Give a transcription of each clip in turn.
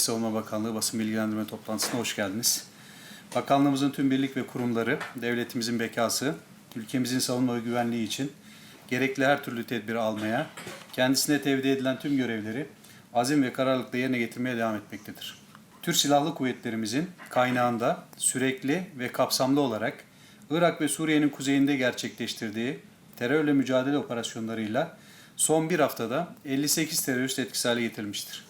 Savunma Bakanlığı basın bilgilendirme toplantısına hoş geldiniz. Bakanlığımızın tüm birlik ve kurumları, devletimizin bekası, ülkemizin savunma ve güvenliği için gerekli her türlü tedbiri almaya, kendisine tevdi edilen tüm görevleri azim ve kararlılıkla yerine getirmeye devam etmektedir. Türk Silahlı Kuvvetlerimizin kaynağında sürekli ve kapsamlı olarak Irak ve Suriye'nin kuzeyinde gerçekleştirdiği terörle mücadele operasyonlarıyla son bir haftada 58 terörist etkisiz hale getirilmiştir.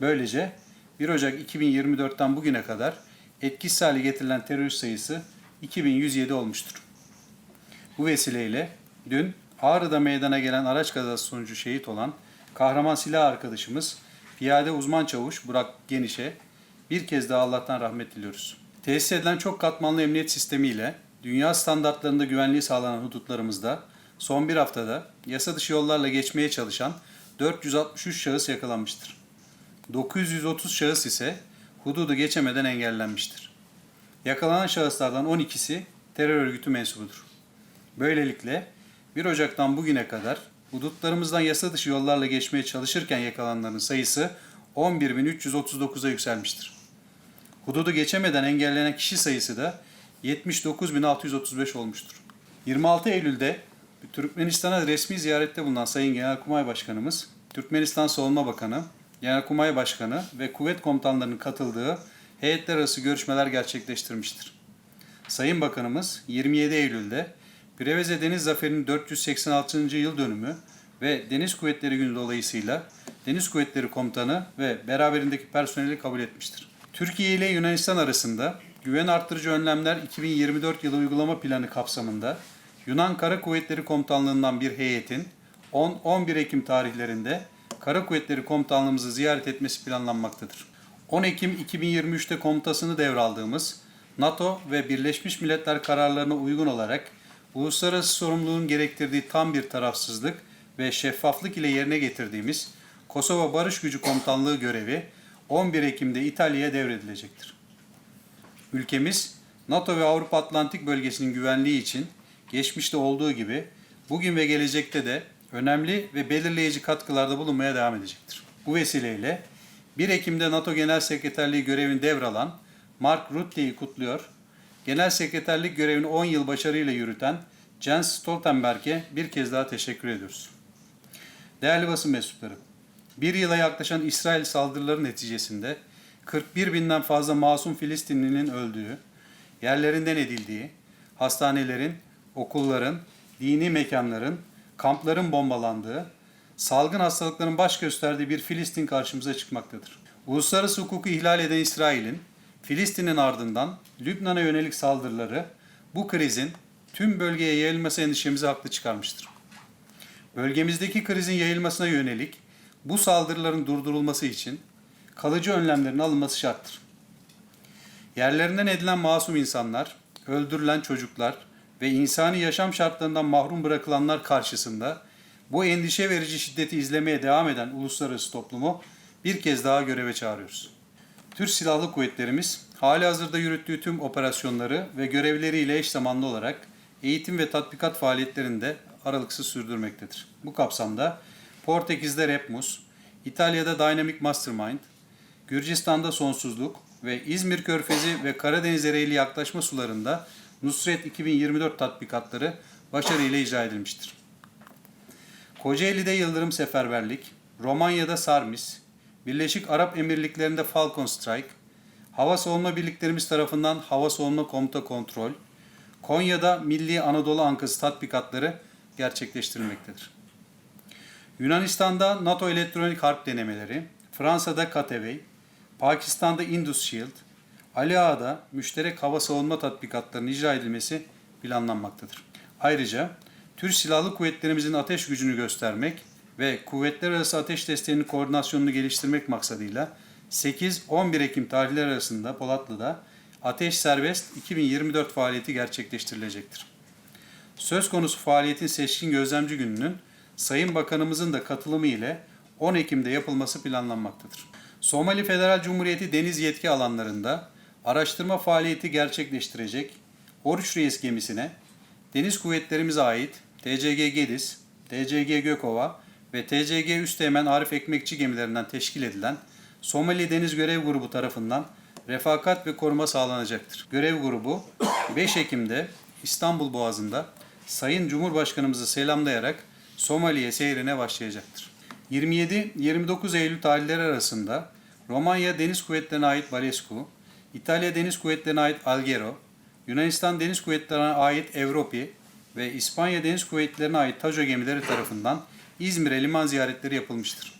Böylece 1 Ocak 2024'ten bugüne kadar etkisiz hale getirilen terörist sayısı 2107 olmuştur. Bu vesileyle dün Ağrı'da meydana gelen araç kazası sonucu şehit olan kahraman silah arkadaşımız piyade uzman çavuş Burak Geniş'e bir kez daha Allah'tan rahmet diliyoruz. Tesis edilen çok katmanlı emniyet sistemiyle dünya standartlarında güvenliği sağlanan hudutlarımızda son bir haftada yasa dışı yollarla geçmeye çalışan 463 şahıs yakalanmıştır. 930 şahıs ise hududu geçemeden engellenmiştir. Yakalanan şahıslardan 12'si terör örgütü mensubudur. Böylelikle 1 Ocak'tan bugüne kadar hudutlarımızdan yasa dışı yollarla geçmeye çalışırken yakalananların sayısı 11.339'a yükselmiştir. Hududu geçemeden engellenen kişi sayısı da 79.635 olmuştur. 26 Eylül'de Türkmenistan'a resmi ziyarette bulunan Sayın Genelkurmay Başkanımız, Türkmenistan Savunma Bakanı, Genelkurmay Başkanı ve kuvvet komutanlarının katıldığı heyetler arası görüşmeler gerçekleştirmiştir. Sayın Bakanımız 27 Eylül'de Preveze Deniz Zaferi'nin 486. yıl dönümü ve Deniz Kuvvetleri Günü dolayısıyla Deniz Kuvvetleri Komutanı ve beraberindeki personeli kabul etmiştir. Türkiye ile Yunanistan arasında güven arttırıcı önlemler 2024 yılı uygulama planı kapsamında Yunan Kara Kuvvetleri Komutanlığından bir heyetin 10-11 Ekim tarihlerinde Kara Kuvvetleri Komutanlığımızı ziyaret etmesi planlanmaktadır. 10 Ekim 2023'te komutasını devraldığımız NATO ve Birleşmiş Milletler kararlarına uygun olarak uluslararası sorumluluğun gerektirdiği tam bir tarafsızlık ve şeffaflık ile yerine getirdiğimiz Kosova Barış Gücü Komutanlığı görevi 11 Ekim'de İtalya'ya devredilecektir. Ülkemiz NATO ve Avrupa Atlantik bölgesinin güvenliği için geçmişte olduğu gibi bugün ve gelecekte de önemli ve belirleyici katkılarda bulunmaya devam edecektir. Bu vesileyle 1 Ekim'de NATO Genel Sekreterliği görevini devralan Mark Rutte'yi kutluyor. Genel Sekreterlik görevini 10 yıl başarıyla yürüten Jens Stoltenberg'e bir kez daha teşekkür ediyoruz. Değerli basın mensupları, bir yıla yaklaşan İsrail saldırıları neticesinde 41 binden fazla masum Filistinlinin öldüğü, yerlerinden edildiği, hastanelerin, okulların, dini mekanların, kampların bombalandığı, salgın hastalıkların baş gösterdiği bir Filistin karşımıza çıkmaktadır. Uluslararası hukuku ihlal eden İsrail'in Filistin'in ardından Lübnan'a yönelik saldırıları bu krizin tüm bölgeye yayılması endişemizi haklı çıkarmıştır. Bölgemizdeki krizin yayılmasına yönelik bu saldırıların durdurulması için kalıcı önlemlerin alınması şarttır. Yerlerinden edilen masum insanlar, öldürülen çocuklar ve insani yaşam şartlarından mahrum bırakılanlar karşısında bu endişe verici şiddeti izlemeye devam eden uluslararası toplumu bir kez daha göreve çağırıyoruz. Türk Silahlı Kuvvetlerimiz hali hazırda yürüttüğü tüm operasyonları ve görevleriyle eş zamanlı olarak eğitim ve tatbikat faaliyetlerini de aralıksız sürdürmektedir. Bu kapsamda Portekiz'de Repmus, İtalya'da Dynamic Mastermind, Gürcistan'da Sonsuzluk ve İzmir Körfezi ve Karadeniz Ereğli yaklaşma sularında Nusret 2024 tatbikatları başarıyla icra edilmiştir. Kocaeli'de Yıldırım Seferberlik, Romanya'da Sarmis, Birleşik Arap Emirlikleri'nde Falcon Strike, Hava Savunma Birliklerimiz tarafından Hava Savunma Komuta Kontrol, Konya'da Milli Anadolu Ankası tatbikatları gerçekleştirilmektedir. Yunanistan'da NATO elektronik harp denemeleri, Fransa'da Katewey, Pakistan'da Indus Shield, Ali Ağa'da müşterek hava savunma tatbikatlarının icra edilmesi planlanmaktadır. Ayrıca Türk Silahlı Kuvvetlerimizin ateş gücünü göstermek ve kuvvetler arası ateş desteğinin koordinasyonunu geliştirmek maksadıyla 8-11 Ekim tarihleri arasında Polatlı'da Ateş Serbest 2024 faaliyeti gerçekleştirilecektir. Söz konusu faaliyetin seçkin gözlemci gününün Sayın Bakanımızın da katılımı ile 10 Ekim'de yapılması planlanmaktadır. Somali Federal Cumhuriyeti deniz yetki alanlarında araştırma faaliyeti gerçekleştirecek Oruç Reis gemisine deniz kuvvetlerimize ait TCG Gediz, TCG Gökova ve TCG Üsteğmen Arif Ekmekçi gemilerinden teşkil edilen Somali Deniz Görev Grubu tarafından refakat ve koruma sağlanacaktır. Görev grubu 5 Ekim'de İstanbul Boğazı'nda Sayın Cumhurbaşkanımızı selamlayarak Somali'ye seyrine başlayacaktır. 27-29 Eylül tarihleri arasında Romanya Deniz Kuvvetleri'ne ait Balescu, İtalya Deniz Kuvvetleri'ne ait Alghero, Yunanistan Deniz Kuvvetleri'ne ait Evropi ve İspanya Deniz Kuvvetleri'ne ait Tajo gemileri tarafından İzmir'e liman ziyaretleri yapılmıştır.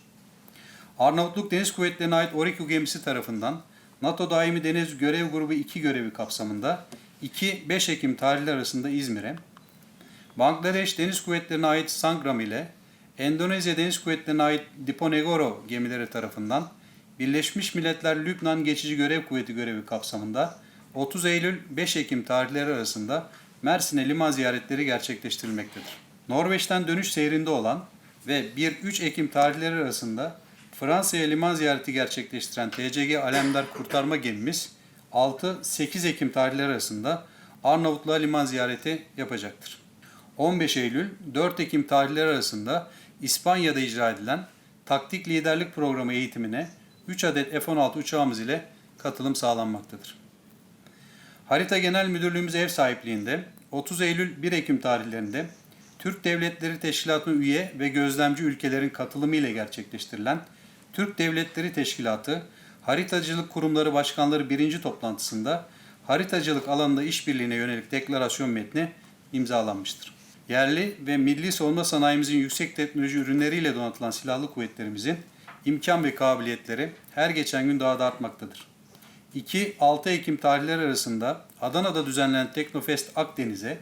Arnavutluk Deniz Kuvvetleri'ne ait Oriku gemisi tarafından NATO Daimi Deniz Görev Grubu 2 görevi kapsamında 2-5 Ekim tarihleri arasında İzmir'e, Bangladeş Deniz Kuvvetleri'ne ait Sangram ile Endonezya Deniz Kuvvetleri'ne ait Diponegoro gemileri tarafından Birleşmiş Milletler Lübnan Geçici Görev Kuvveti görevi kapsamında 30 Eylül 5 Ekim tarihleri arasında Mersin'e liman ziyaretleri gerçekleştirilmektedir. Norveç'ten dönüş seyrinde olan ve 1-3 Ekim tarihleri arasında Fransa'ya liman ziyareti gerçekleştiren TCG Alemdar kurtarma gemimiz 6-8 Ekim tarihleri arasında Arnavutluğa liman ziyareti yapacaktır. 15 Eylül 4 Ekim tarihleri arasında İspanya'da icra edilen taktik liderlik programı eğitimine 3 adet F-16 uçağımız ile katılım sağlanmaktadır. Harita Genel Müdürlüğümüz ev sahipliğinde 30 Eylül 1 Ekim tarihlerinde Türk Devletleri Teşkilatı'na üye ve gözlemci ülkelerin katılımı ile gerçekleştirilen Türk Devletleri Teşkilatı Haritacılık Kurumları Başkanları 1. toplantısında haritacılık alanında işbirliğine yönelik deklarasyon metni imzalanmıştır. Yerli ve milli savunma sanayimizin yüksek teknoloji ürünleriyle donatılan silahlı kuvvetlerimizin imkan ve kabiliyetleri her geçen gün daha da artmaktadır. 2-6 Ekim tarihleri arasında Adana'da düzenlenen Teknofest Akdeniz'e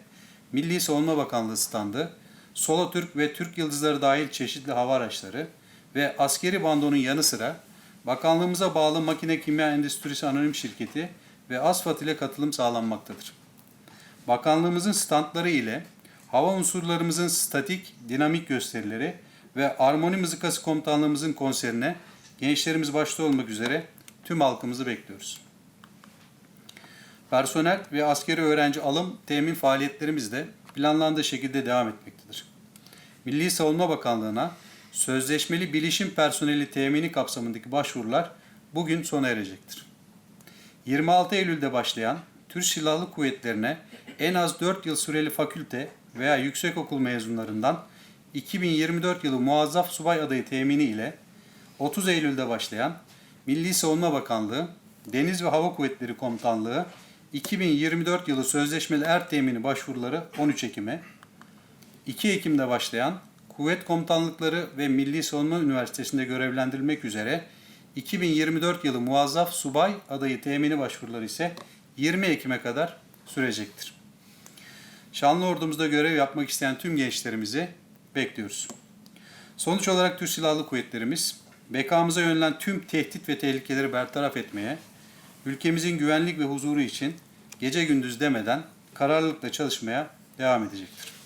Milli Savunma Bakanlığı standı, Solo Türk ve Türk Yıldızları dahil çeşitli hava araçları ve askeri bandonun yanı sıra bakanlığımıza bağlı Makine Kimya Endüstrisi Anonim Şirketi ve ASFAT ile katılım sağlanmaktadır. Bakanlığımızın standları ile hava unsurlarımızın statik, dinamik gösterileri ve Armoni Mızıkası Komutanlığımızın konserine gençlerimiz başta olmak üzere tüm halkımızı bekliyoruz. Personel ve askeri öğrenci alım temin faaliyetlerimiz de planlandığı şekilde devam etmektedir. Milli Savunma Bakanlığı'na sözleşmeli bilişim personeli temini kapsamındaki başvurular bugün sona erecektir. 26 Eylül'de başlayan Türk Silahlı Kuvvetleri'ne en az 4 yıl süreli fakülte veya yüksekokul mezunlarından 2024 yılı muazzaf subay adayı temini ile 30 Eylül'de başlayan Milli Savunma Bakanlığı, Deniz ve Hava Kuvvetleri Komutanlığı 2024 yılı sözleşmeli er temini başvuruları 13 Ekim'e, 2 Ekim'de başlayan Kuvvet Komutanlıkları ve Milli Savunma Üniversitesi'nde görevlendirilmek üzere 2024 yılı muazzaf subay adayı temini başvuruları ise 20 Ekim'e kadar sürecektir. Şanlı ordumuzda görev yapmak isteyen tüm gençlerimizi bekliyoruz. Sonuç olarak Türk Silahlı Kuvvetlerimiz, bekamıza yönelen tüm tehdit ve tehlikeleri bertaraf etmeye, ülkemizin güvenlik ve huzuru için gece gündüz demeden kararlılıkla çalışmaya devam edecektir.